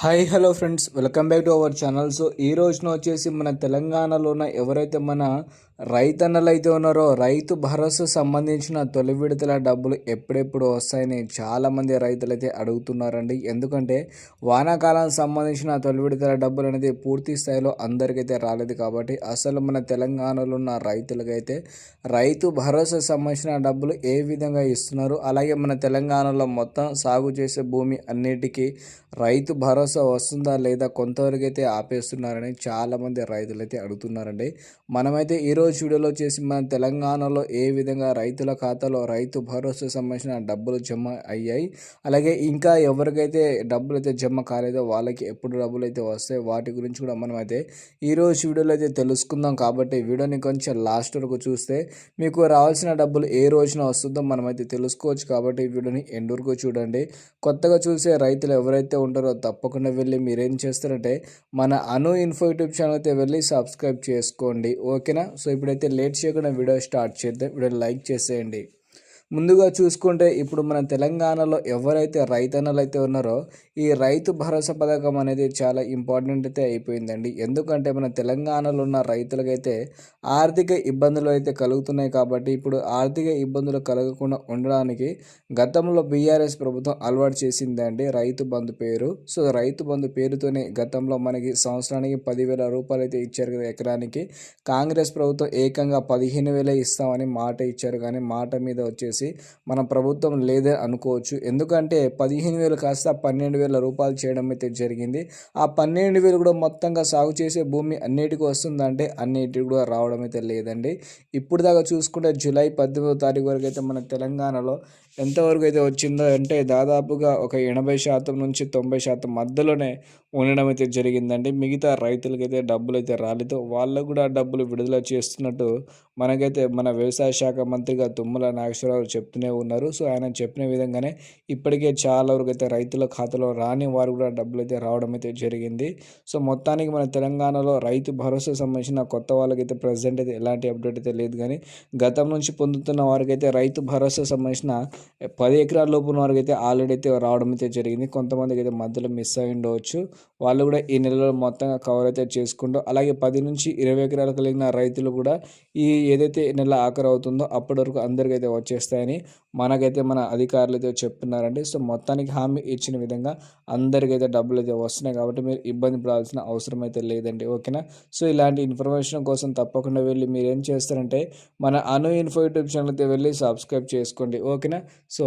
Hi hello friends welcome back to our channel so ఈ రోజున వచ్చేసి మన తెలంగాణలోన ఎవరైతే మన రైతన్నలు అయితే ఉన్నారో రైతు భరోసా సంబంధించిన తొలి విడతల డబ్బులు ఎప్పుడెప్పుడు వస్తాయని చాలామంది రైతులు అయితే అడుగుతున్నారండి. ఎందుకంటే వానాకాలానికి సంబంధించిన తొలి విడతల డబ్బులు అనేది పూర్తి స్థాయిలో అందరికైతే రాలేదు కాబట్టి అసలు మన తెలంగాణలో ఉన్న రైతులకైతే రైతు భరోసా సంబంధించిన డబ్బులు ఏ విధంగా ఇస్తున్నారు అలాగే మన తెలంగాణలో మొత్తం సాగు చేసే భూమి అన్నిటికీ రైతు భరోసా వస్తుందా లేదా కొంతవరకు అయితే ఆపేస్తున్నారని చాలామంది రైతులు అయితే అడుగుతున్నారండి. మనమైతే ఈరోజు ఈరోజు వీడియోలో వచ్చేసి మన తెలంగాణలో ఏ విధంగా రైతుల ఖాతాలో రైతు భరోసా సంబంధించిన డబ్బులు జమ అయ్యాయి? అలాగే ఇంకా ఎవరికైతే డబ్బులు అయితే జమ కాలేదో వాళ్ళకి ఎప్పుడు డబ్బులు అయితే వస్తాయి వాటి గురించి కూడా మనం అయితే ఈరోజు వీడియోలో అయితే తెలుసుకుందాం. కాబట్టి వీడియోని కొంచెం లాస్ట్ వరకు చూస్తే మీకు రావాల్సిన డబ్బులు ఏ రోజున వస్తుందో మనమైతే తెలుసుకోవచ్చు. కాబట్టి వీడియోని ఎండ్ వరకు చూడండి. కొత్తగా చూసే రైతులు ఎవరైతే ఉంటారో తప్పకుండా వెళ్ళి మీరేం చేస్తారంటే మన అను ఇన్ఫో యూట్యూబ్ ఛానల్ అయితే వెళ్ళి సబ్స్క్రైబ్ చేసుకోండి. ఓకేనా? సో ఇప్పుడైతే లేట్ చేయకుండా వీడియో స్టార్ట్ చేద్దాం. వీడియో లైక్ చేసేయండి. ముందుగా చూసుకుంటే ఇప్పుడు మన తెలంగాణలో ఎవరైతే రైతన్నలు అయితే ఉన్నారో ఈ రైతు భరోసా పథకం అనేది చాలా ఇంపార్టెంట్ అయితే అయిపోయిందండి. ఎందుకంటే మన తెలంగాణలో ఉన్న రైతులకైతే ఆర్థిక ఇబ్బందులు అయితే కలుగుతున్నాయి కాబట్టి ఇప్పుడు ఆర్థిక ఇబ్బందులు కలగకుండా ఉండడానికి గతంలో బీఆర్ఎస్ ప్రభుత్వం అలవాటు చేసిందండి రైతు బంధు పేరు. సో రైతు బంధు పేరుతోనే గతంలో మనకి సంవత్సరానికి పదివేల రూపాయలు అయితే ఇచ్చారు కదా ఎకరానికి. కాంగ్రెస్ ప్రభుత్వం ఏకంగా పదిహేను వేలే ఇస్తామని మాట ఇచ్చారు కానీ మాట మీద వచ్చేసి చెప్పేసి మన ప్రభుత్వం లేదే అనుకోవచ్చు. ఎందుకంటే పదిహేను వేలు కాస్త పన్నెండు వేల రూపాయలు చేయడం అయితే జరిగింది. ఆ పన్నెండు వేలు కూడా మొత్తంగా సాగు చేసే భూమి అన్నిటికీ వస్తుందంటే అన్నిటికి కూడా రావడం అయితే లేదండి. ఇప్పుడు దాకా చూసుకుంటే జూలై పద్దెనిమిదో తారీఖు వరకు అయితే మన తెలంగాణలో ఎంతవరకు అయితే వచ్చిందో అంటే దాదాపుగా ఒక ఎనభై శాతం నుంచి తొంభై శాతం మధ్యలోనే ఉండడం అయితే జరిగిందండి. మిగతా రైతులకైతే డబ్బులు అయితే రాలేదు. వాళ్ళకు కూడా డబ్బులు విడుదల చేస్తున్నట్టు మనకైతే మన వ్యవసాయ శాఖ మంత్రిగా తుమ్మల నాగేశ్వరరావు చెప్తూనే ఉన్నారు. సో ఆయన చెప్పిన విధంగానే ఇప్పటికే చాలా వరకు అయితే రైతుల ఖాతాలో రాని వారు కూడా డబ్బులు అయితే రావడం అయితే జరిగింది. సో మొత్తానికి మన తెలంగాణలో రైతు భరోసా సంబంధించిన కొత్త వాళ్ళకైతే ప్రజెంట్ అయితే ఎలాంటి అప్డేట్ అయితే లేదు. కానీ గతం నుంచి పొందుతున్న వారికైతే రైతు భరోసా సంబంధించిన పది ఎకరాల లోపు ఉన్న వారికి అయితే ఆల్రెడీ అయితే రావడం అయితే జరిగింది. కొంతమందికి అయితే మధ్యలో మిస్ అయి ఉండవచ్చు. వాళ్ళు కూడా ఈ నెలలో మొత్తంగా కవర్ అయితే చేసుకుంటూ అలాగే పది నుంచి ఇరవై ఎకరాలు కలిగిన రైతులు కూడా ఈ ఏదైతే నెల ఆఖరు అవుతుందో అప్పటి వరకు అందరికైతే వచ్చేస్తాయని మనకైతే మన అధికారులు అయితే చెప్తున్నారండి. సో మొత్తానికి హామీ ఇచ్చిన విధంగా అందరికైతే డబ్బులు అయితే వస్తున్నాయి కాబట్టి మీరు ఇబ్బంది పడాల్సిన అవసరం అయితే లేదండి. ఓకేనా? సో ఇలాంటి ఇన్ఫర్మేషన్ కోసం తప్పకుండా వెళ్ళి మీరు ఏం చేస్తారంటే మన అను ఇన్ఫో యూట్యూబ్ ఛానల్ అయితే వెళ్ళి సబ్స్క్రైబ్ చేసుకోండి. ఓకేనా? సో